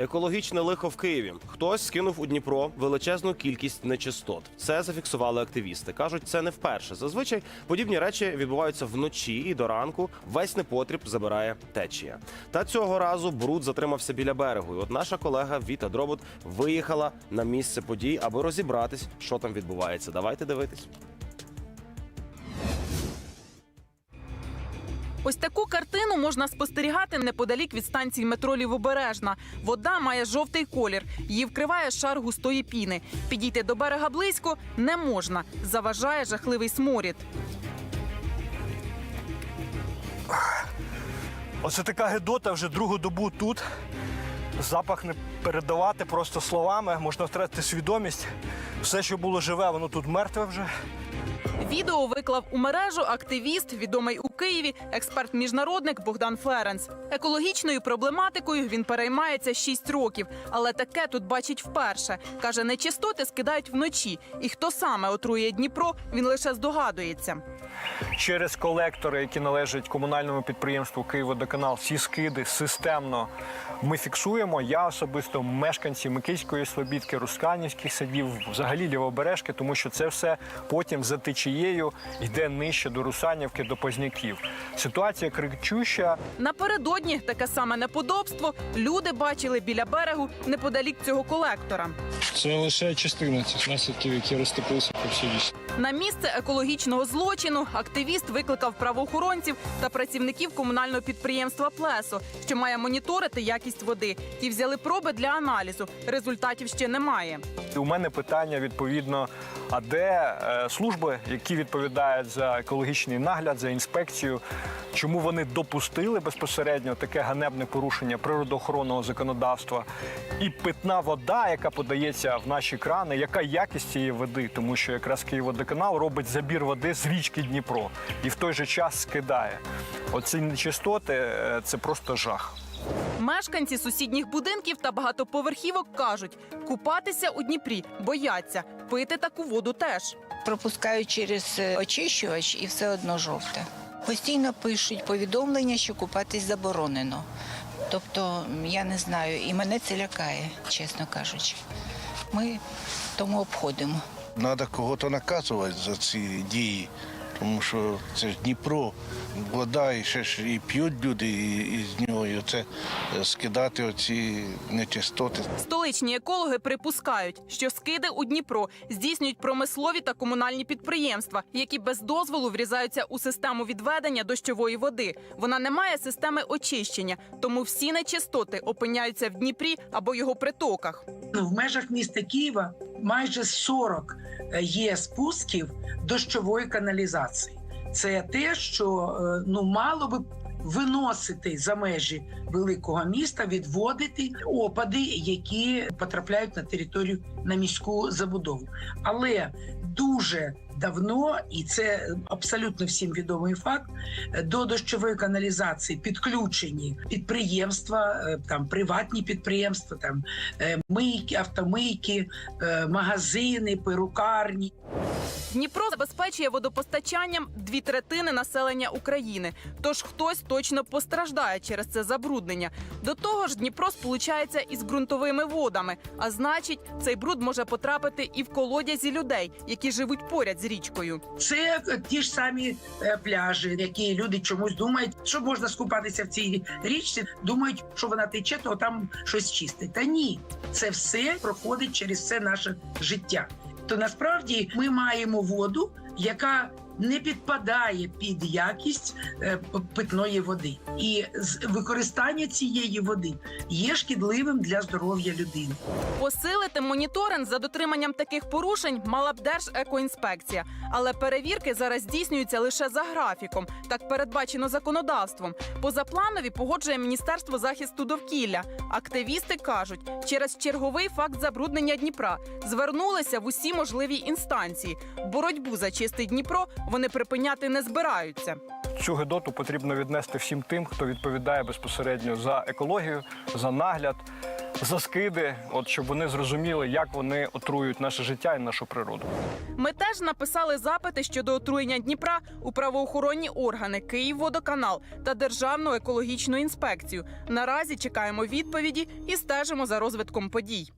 Екологічне лихо в Києві. Хтось скинув у Дніпро величезну кількість нечистот. Це зафіксували активісти. кажуть, це не вперше. Зазвичай подібні речі відбуваються вночі і до ранку. Весь непотріб забирає течія. Та цього разу бруд затримався біля берегу. І от наша колега Віта Дробот виїхала на місце подій, аби розібратись, що там відбувається. Давайте дивитись. Ось таку картину можна спостерігати неподалік від станції метро Лівобережна. Вода має жовтий колір. Її вкриває шар густої піни. Підійти до берега близько не можна. Заважає жахливий сморід. Оце така гедота вже другу добу тут. Запах не передавати просто словами, можна втратити свідомість. Все, що було живе, воно тут мертве вже. Відео виклав у мережу активіст, відомий у Києві, експерт-міжнародник Богдан Флеренс. Екологічною проблематикою він переймається 6 років, але таке тут бачить вперше. Каже, нечистоти скидають вночі. І хто саме отрує Дніпро, він лише здогадується. Через колектори, які належать комунальному підприємству Київводоканал, всі скиди системно ми фіксуємо. Я особисто мешканці Микільської Слобідки, Русканівських садів, взагалі лівобережки, тому що це все потім за течією йде нижче до Русанівки, до Позняків. Ситуація кричуща. Напередодні таке саме неподобство люди бачили біля берегу неподалік цього колектора. Це лише частина цих наслідків, які розтопилися по всій лісі. На місце екологічного злочину активіст викликав правоохоронців та працівників комунального підприємства Плесо, що має моніторити якість води. Ті взяли проби для аналізу. Результатів ще немає. У мене питання відповідно: а де е, служби, які відповідають за екологічний нагляд, за інспекцію? Чому вони допустили безпосередньо таке ганебне порушення природоохоронного законодавства? І питна вода, яка подається в наші крани, яка якість цієї води? Тому що якраз Київводоканал робить забір води з річки Дніпро і в той же час скидає. Оці нечистоти е, це просто жах. Мешканці сусідніх будинків та багатоповерхівок кажуть, купатися у Дніпрі бояться, пити таку воду теж. пропускають через е, очищувач і все одно жовте. Постійно пишуть повідомлення, що купатись заборонено. Тобто, я не знаю, і мене це лякає, чесно кажучи. Ми тому обходимо. Треба кого-то наказувати за ці дії, тому що це ж Дніпро, вода, і ще ж і п'ють люди і- із нього, і оце е, скидати оці нечистоти. Столичні екологи припускають, що скиди у Дніпро здійснюють промислові та комунальні підприємства, які без дозволу врізаються у систему відведення дощової води. Вона не має системи очищення, тому всі нечистоти опиняються в Дніпрі або його притоках. Ну, в межах міста Києва майже 40 є спусків дощової каналізації. Це те, що е, ну мало би виносити за межі великого міста, відводити опади, які потрапляють на територію на міську забудову. Але дуже давно, і це абсолютно всім відомий факт, до дощової каналізації підключені підприємства, е, там приватні підприємства, там е, мийки, автомийки, е, магазини, перукарні. Дніпро забезпечує водопостачанням дві третини населення України. Тож хтось точно постраждає через це забруднення. До того ж, Дніпро сполучається із ґрунтовими водами, а значить, цей бруд може потрапити і в колодязі людей, які живуть поряд з річкою. Це ті ж самі е, пляжі, які люди чомусь думають, що можна скупатися в цій річці. Думають, що вона тече, то там щось чисте. Та ні, це все проходить через все наше життя. То насправді ми маємо воду, яка не підпадає під якість е, питної води, і використання цієї води є шкідливим для здоров'я людини. Посилити моніторинг за дотриманням таких порушень мала б Держекоінспекція, але перевірки зараз здійснюються лише за графіком, так передбачено законодавством. Позапланові погоджує Міністерство захисту довкілля. Активісти кажуть, через черговий факт забруднення Дніпра звернулися в усі можливі інстанції. Боротьбу за чистий Дніпро вони припиняти не збираються. Цю гедоту потрібно віднести всім тим, хто відповідає безпосередньо за екологію, за нагляд. за скиди, от щоб вони зрозуміли, як вони отруюють наше життя і нашу природу. Ми теж написали запити щодо отруєння Дніпра у правоохоронні органи Київводоканал та Державну екологічну інспекцію. Наразі чекаємо відповіді і стежимо за розвитком подій.